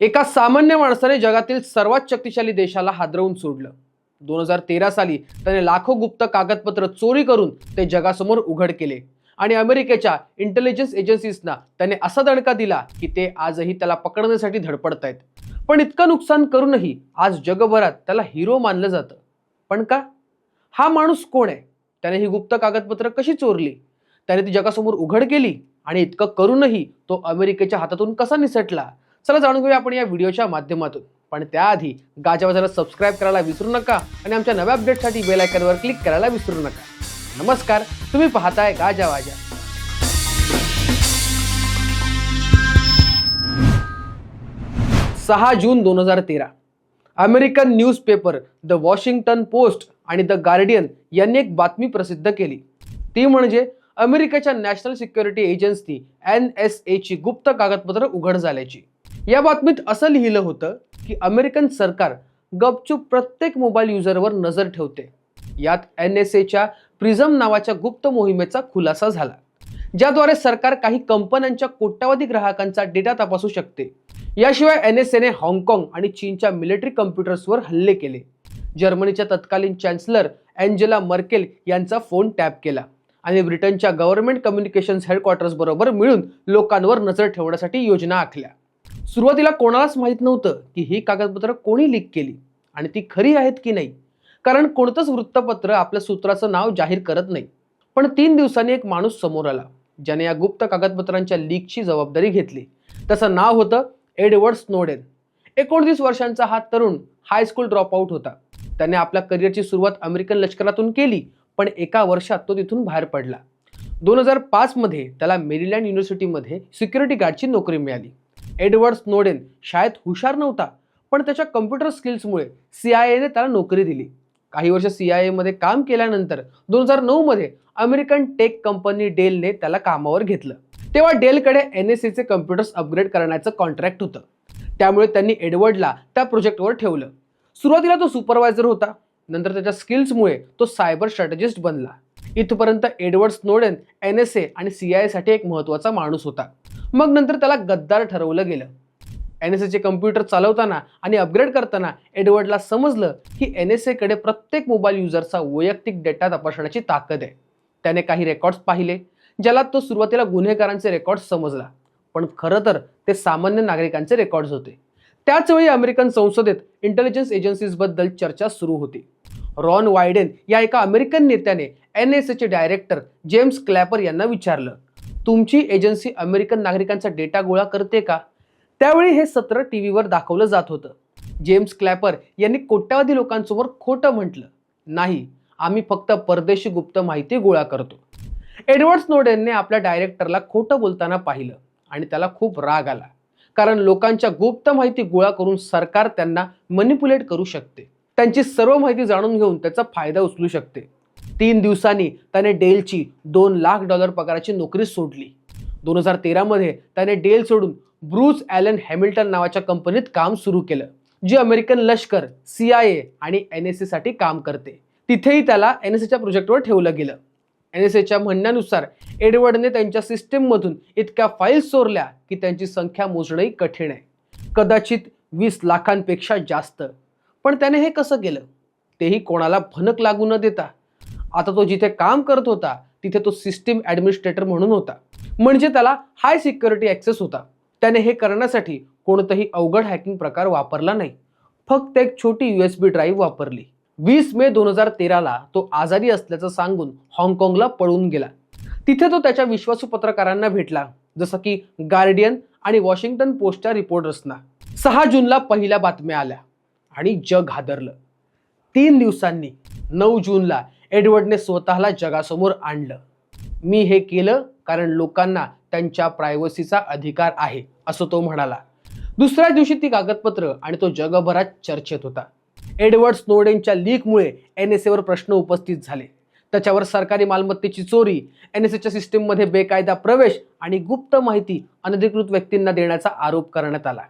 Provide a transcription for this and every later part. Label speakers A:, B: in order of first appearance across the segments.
A: एका सामान्य माणसाने जगातील सर्वात शक्तिशाली देशाला हादरवून सोडलं. दोन हजार तेरा साली त्याने लाखो गुप्त कागदपत्र चोरी करून ते जगासमोर उघड केले. आणि अमेरिकेच्या इंटेलिजन्स एजन्सीजना त्याने असा दणका दिला की ते आजही त्याला पकडण्यासाठी धडपडतायत. पण इतकं नुकसान करूनही आज जगभरात त्याला हिरो मानलं जातं. पण का? हा माणूस कोण आहे? त्याने ही गुप्त कागदपत्र कशी चोरली? त्याने ती जगासमोर उघड केली आणि इतकं करूनही तो अमेरिकेच्या हातातून कसा निसटला? चला जाणून घेऊया आपण या व्हिडिओच्या माध्यमातून. पण त्याआधी गाजावाजाला सबस्क्राईब करायला विसरू नका आणि आमच्या नव्या अपडेटसाठी बेल आयकॉनवर क्लिक करायला विसरू नका. नमस्कार तुम्ही पाहताय गाजावाजा सहा जून दोन हजार तेरा. American newspaper the Washington post आणि द गार्डियन यांनी एक बातमी प्रसिद्ध केली. ती म्हणजे अमेरिकेच्या national security agency N S ची गुप्त कागदपत्र उघड झाल्याची. या बातमीत असं लिहिलं होतं की अमेरिकन सरकार गपचूप प्रत्येक मोबाईल युजरवर नजर ठेवते. यात एन एस एच्या प्रिझम नावाच्या गुप्त मोहिमेचा खुलासा झाला ज्याद्वारे सरकार काही कंपन्यांच्या कोट्यावधी ग्राहकांचा डेटा तपासू शकते. याशिवाय एन एस एने हाँगकाँग आणि चीनच्या मिलिटरी कम्प्युटर्सवर हल्ले केले. जर्मनीच्या तत्कालीन चॅन्सलर अँजेला मर्केल यांचा फोन टॅप केला आणि ब्रिटनच्या गव्हर्नमेंट कम्युनिकेशन्स हेडक्वार्टर्स बरोबर मिळून लोकांवर नजर ठेवण्यासाठी योजना आखल्या. सुरुवातीला कोणालाच माहीत नव्हतं की ही कागदपत्र कोणी लीक केली आणि ती खरी आहेत की नाही. कारण कोणतंच वृत्तपत्र आपल्या सूत्राचं नाव जाहीर करत नाही. पण तीन दिवसांनी एक माणूस समोर आला ज्याने या गुप्त कागदपत्रांच्या लीकची जबाबदारी घेतली. त्याचं नाव होतं एडवर्ड स्नोडेन. एकोणतीस वर्षांचा हा तरुण हायस्कूल ड्रॉपआउट होता. त्याने आपल्या करिअरची सुरुवात अमेरिकन लष्करातून केली पण एका वर्षात तो तिथून बाहेर पडला. दोन हजार पाचमध्ये त्याला मेरीलँड युनिव्हर्सिटीमध्ये सिक्युरिटी गार्डची नोकरी मिळाली. एडवर्ड स्नोडेन शाळेत हुशार नव्हता पण त्याच्या कम्प्युटर स्किल्समुळे सी आय एने त्याला नोकरी दिली. काही वर्ष सी आय एमध्ये काम केल्यानंतर दोन हजार नऊमध्ये अमेरिकन टेक कंपनी डेलने त्याला कामावर घेतलं. तेव्हा डेलकडे एन एस सीचे कम्प्युटर्स अपग्रेड करण्याचं कॉन्ट्रॅक्ट होतं. त्यामुळे त्यांनी एडवर्डला त्या प्रोजेक्टवर ठेवलं. सुरुवातीला तो सुपरवायझर होता. नंतर त्याच्या स्किल्समुळे तो सायबर स्ट्रॅटेजिस्ट बनला. इथपर्यंत Edward Snowden N S A आणि सी आयसाठी एक महत्त्वाचा माणूस होता. मग नंतर त्याला गद्दार ठरवलं गेलं. एन एस एचे कम्प्युटर चालवताना आणि अपग्रेड करताना एडवर्डला समजलं की एन एस एकडे प्रत्येक मोबाईल युजरचा वैयक्तिक डेटा तपासण्याची ताकद आहे. त्याने काही रेकॉर्ड्स पाहिले ज्याला तो सुरुवातीला गुन्हेगारांचे रेकॉर्ड्स समजला पण खरं तर ते सामान्य नागरिकांचे रेकॉर्ड्स होते. त्याचवेळी अमेरिकन संसदेत इंटेलिजन्स एजन्सीजबद्दल चर्चा सुरू होती. रॉन वायडेन या एका अमेरिकन नेत्याने एन एस एचे डायरेक्टर जेम्स क्लॅपर यांना विचारलं तुमची एजन्सी अमेरिकन नागरिकांचा डेटा गोळा करते का? त्यावेळी हे सत्र टी व्हीवर दाखवलं जात होतं. जेम्स क्लॅपर यांनी कोट्यावधी लोकांसमोर खोटं म्हटलं. नाही आम्ही फक्त परदेशी गुप्त माहिती गोळा करतो. एडवर्ड स्नोडेनने आपल्या डायरेक्टरला खोटं बोलताना पाहिलं आणि त्याला खूप राग आला. कारण लोकांच्या गुप्त माहिती गोळा करून सरकार त्यांना मॅनिपुलेट करू शकते. त्यांची सर्व माहिती जाणून घेऊन त्याचा फायदा उचलू शकते. तीन दिवसांनी त्याने डेलची दोन लाख डॉलर पगाराची नोकरी सोडली. दोन हजार तेरामध्ये त्याने डेल सोडून ब्रूस ॲलन हॅमिल्टन नावाच्या कंपनीत काम सुरू केलं जी अमेरिकन लष्कर सी आय ए आणि एन एससाठी काम करते. तिथेही त्याला एन एस एच्या प्रोजेक्टवर ठेवलं गेलं. एन एस एच्या म्हणण्यानुसार एडवर्डने त्यांच्या सिस्टीममधून इतक्या फाईल्स चोरल्या की त्यांची संख्या मोजणंही कठीण आहे. कदाचित वीस लाखांपेक्षा जास्त. पण त्याने हे कसं केलं? तेही कोणाला भनक लागू न देता आता तो जिथे काम करत होता तिथे तो सिस्टीम ॲडमिनिस्ट्रेटर म्हणून होता. म्हणजे त्याला हाय सिक्युरिटी ॲक्सेस होता. त्याने हे करण्यासाठी कोणताही अवघड हॅकिंग प्रकार वापरला नाही. फक्त एक छोटी यू एस बी ड्राईव्ह वापरली. वीस मे दोन हजार तेराला तो आजारी असल्याचं सांगून हाँगकाँगला पळून गेला. तिथे तो त्याच्या विश्वासू पत्रकारांना भेटला जसं की गार्डियन आणि वॉशिंग्टन पोस्टच्या रिपोर्टर्सना सहा जूनला पहिल्या बातम्या आल्या आणि जग हादरलं. तीन दिवसांनी नऊ जूनला एडवर्डने स्वतःला जगासमोर आणलं. मी हे केलं कारण लोकांना त्यांच्या प्रायव्हसीचा अधिकार आहे असं तो म्हणाला. दुसऱ्या दिवशी ती कागदपत्र आणि तो जगभरात चर्चेत होता. एडवर्ड स्नोडेनच्या लीकमुळे एन एस एवर प्रश्न उपस्थित झाले. त्याच्यावर सरकारी मालमत्तेची चोरी एन एस एच्या सिस्टीममध्ये बेकायदा प्रवेश आणि गुप्त माहिती अनधिकृत व्यक्तींना देण्याचा आरोप करण्यात आला.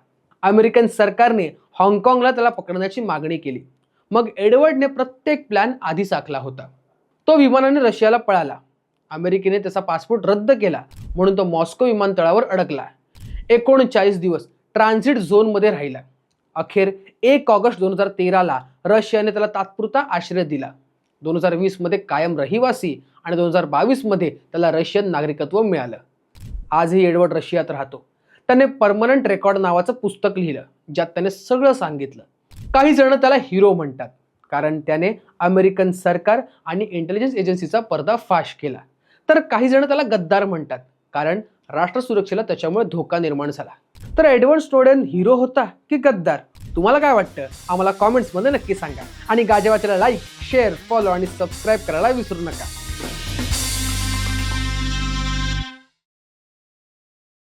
A: अमेरिकन सरकारने हाँगकाँगला त्याला पकडण्याची मागणी केली. मग एडवर्डने प्रत्येक प्लॅन आधीच आखला होता. तो विमानाने रशियाला पळाला. अमेरिकेने त्याचा पासपोर्ट रद्द केला म्हणून तो मॉस्को विमानतळावर अडकला. एकोणचाळीस दिवस ट्रान्झिट झोनमध्ये राहिला. अखेर एक ऑगस्ट दोन हजार तेराला रशियाने त्याला तात्पुरता आश्रय दिला. दोन हजार वीसमध्ये कायम रहिवासी आणि दोन हजार बावीसमध्ये त्याला रशियन नागरिकत्व मिळालं. आजही एडवर्ड रशियात राहतो. त्याने परमनंट रेकॉर्ड नावाचं पुस्तक लिहिलं ज्यात त्याने सगळं सांगितलं. काही जण त्याला हिरो म्हणतात. कारण त्याने अमेरिकन सरकार आणि इंटेलिजन्स एजन्सीचा पर्दाफाश केला. तर काही जण त्याला गद्दार म्हणतात. कारण राष्ट्र सुरक्षेला त्याच्यामुळे धोका निर्माण झाला. तर एडवर्ड स्नोडेन हिरो होता की गद्दार? तुम्हाला काय वाटतं? आम्हाला कॉमेंट्समध्ये नक्की सांगा. आणि गाजेवाच्याला लाईक शेअर फॉलो आणि सबस्क्राईब करायला विसरू नका.